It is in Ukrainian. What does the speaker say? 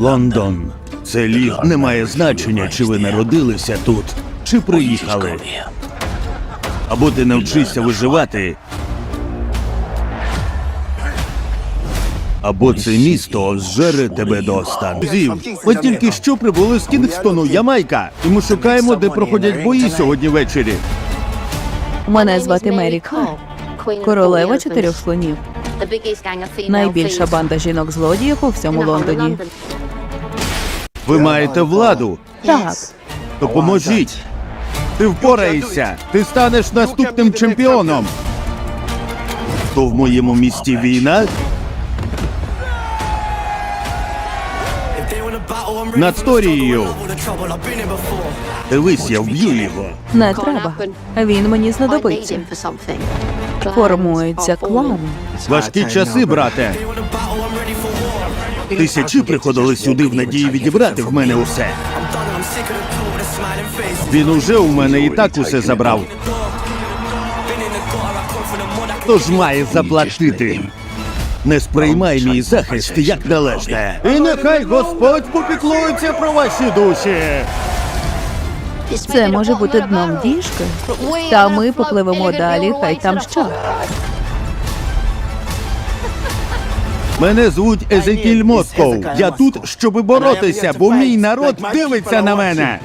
Лондон. Це ліг не має значення, чи ви народилися тут, чи приїхали. Або ти навчишся виживати. Або це місто зжере тебе до останку. Ми тільки що прибули з Кінгстону, Ямайка, і ми шукаємо, де проходять бої сьогодні ввечері. Мене звати Мері Кар, королева чотирьох слонів. Найбільша банда жінок-злодіїв у всьому Лондоні. Ви маєте владу. Так, Допоможіть. Ти впораєшся. Ти станеш наступним чемпіоном. То в моєму місті війна. Над Сторією. Дивись, я вб'ю його. не треба. Він мені знадобиться. Формується клан. Важкі часи, брате. Тисячі приходили сюди в надії відібрати в мене усе. Він уже у мене і так усе забрав. Тож має заплатити. Не сприймай мій захист як належне. І нехай Господь попіклується про ваші душі. Це може бути дном діжки. Та ми попливемо далі, хай там що. Мене звуть Езекіль Москов. Я тут, щоб боротися, бо мій народ дивиться на мене.